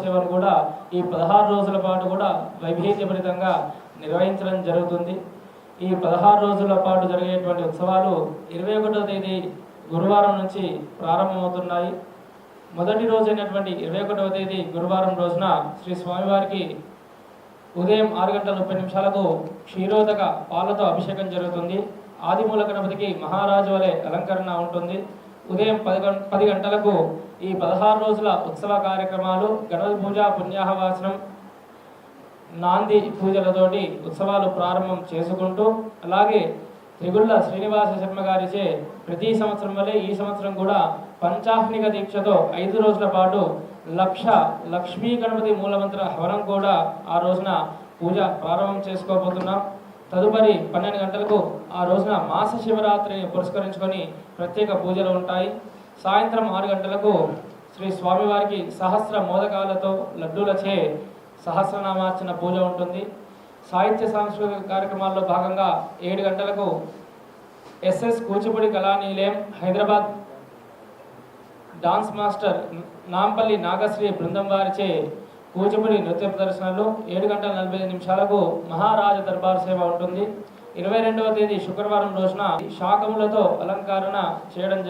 సేవను కూడా ఈ పదహారు రోజుల పాటు కూడా వైభీత్యభరితంగా నిర్వహించడం జరుగుతుంది. ఈ పదహారు రోజుల పాటు జరిగేటువంటి ఉత్సవాలు ఇరవై ఒకటో తేదీ గురువారం నుంచి ప్రారంభమవుతున్నాయి. మొదటి రోజు అయినటువంటి ఇరవై ఒకటవ తేదీ గురువారం రోజున శ్రీ స్వామివారికి ఉదయం ఆరు గంటల ముప్పై నిమిషాలకు క్షీరోదక పాలతో అభిషేకం జరుగుతుంది. ఆదిమూల గణపతికి మహారాజు వలె అలంకరణ ఉంటుంది. ఉదయం పది గం పది గంటలకు ఈ పదహారు రోజుల ఉత్సవ కార్యక్రమాలు గణపతి పూజ పుణ్యాహవాసనం నాంది పూజలతోటి ఉత్సవాలు ప్రారంభం చేసుకుంటూ అలాగే త్రిగుళ్ళ శ్రీనివాస శర్మ గారిచే ప్రతి సంవత్సరం వల్లే ఈ సంవత్సరం కూడా పంచాహ్నిక దీక్షతో ఐదు రోజుల పాటు లక్ష లక్ష్మీ గణపతి మూలమంత్ర హవనం కూడా ఆ రోజున పూజ ప్రారంభం చేసుకోబోతున్నాం. తదుపరి పన్నెండు గంటలకు ఆ రోజున మాస శివరాత్రిని పురస్కరించుకొని ప్రత్యేక పూజలు ఉంటాయి. సాయంత్రం ఆరు గంటలకు శ్రీ స్వామివారికి సహస్ర మోదకాలతో లడ్డూలచే సహస్రనామార్చన పూజ ఉంటుంది. సాహిత్య సాంస్కృతిక కార్యక్రమాల్లో భాగంగా ఏడు గంటలకు SS Kuchipudi Kalanilayam Hyderabad dance master Nampally Nagasri బృందం వారిచే కూచిపూడి నృత్య ప్రదర్శనలు ఏడు గంటల నలభై ఐదు నిమిషాలకు మహారాజ దర్బార్ సేవ ఉంటుంది. ఇరవై రెండవ తేదీ శుక్రవారం రోజున శాకములతో అలంకరణ చేయడం